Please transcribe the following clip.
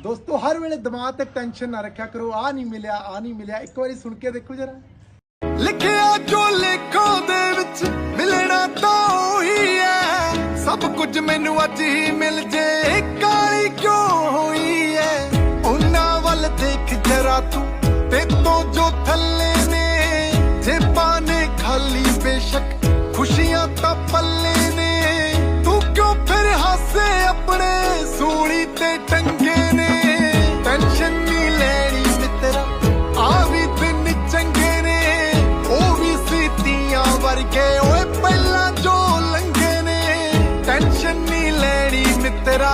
ਦੋਸਤੋ, ਹਰ ਵੇਲੇ ਦਿਮਾਗ ਤੇ ਟੈਨਸ਼ਨ ਨਾ ਰੱਖਿਆ ਕਰੋ। ਆ ਨਹੀਂ ਮਿਲਿਆ ਆ ਨਹੀਂ ਮਿਲਿਆ। ਇੱਕ ਵਾਰੀ ਸੁਣ ਕੇ ਦੇਖੋ ਜਰਾ। ਲਿਖਿਆ ਜੋ ਲਿਖੋ ਦੇ ਵਿੱਚ? ਮਿਲਣਾ ਤਾਂ ਉਹੀ ਹੈ। ਸਭ ਕੁਝ ਮੈਨੂੰ ਅੱਜ ਹੀ ਮਿਲ ਜੇ। ਕਾਲੀ ਕਿਉਂ ਹੋਈ ਹੈ? ਉਹਨਾਂ ਵੱਲ ਦੇਖ ਜਰਾ ਤੂੰ। ਤੇ ਤੋਂ ਜੋ ਥੱਲੇ ਨੇ। ਜੇਬਾਂ ਨੇ ਖਾਲੀ ਬੇਸ਼ੱਕ ਕੇ ਓਏ ਪਹਿਲਾਂ ਜੋ ਲੰਘੇ ਨੇ ਟੈਨਸ਼ਨ ਨਹੀਂ ਲੈਣੀ ਮਿੱਤਰਾ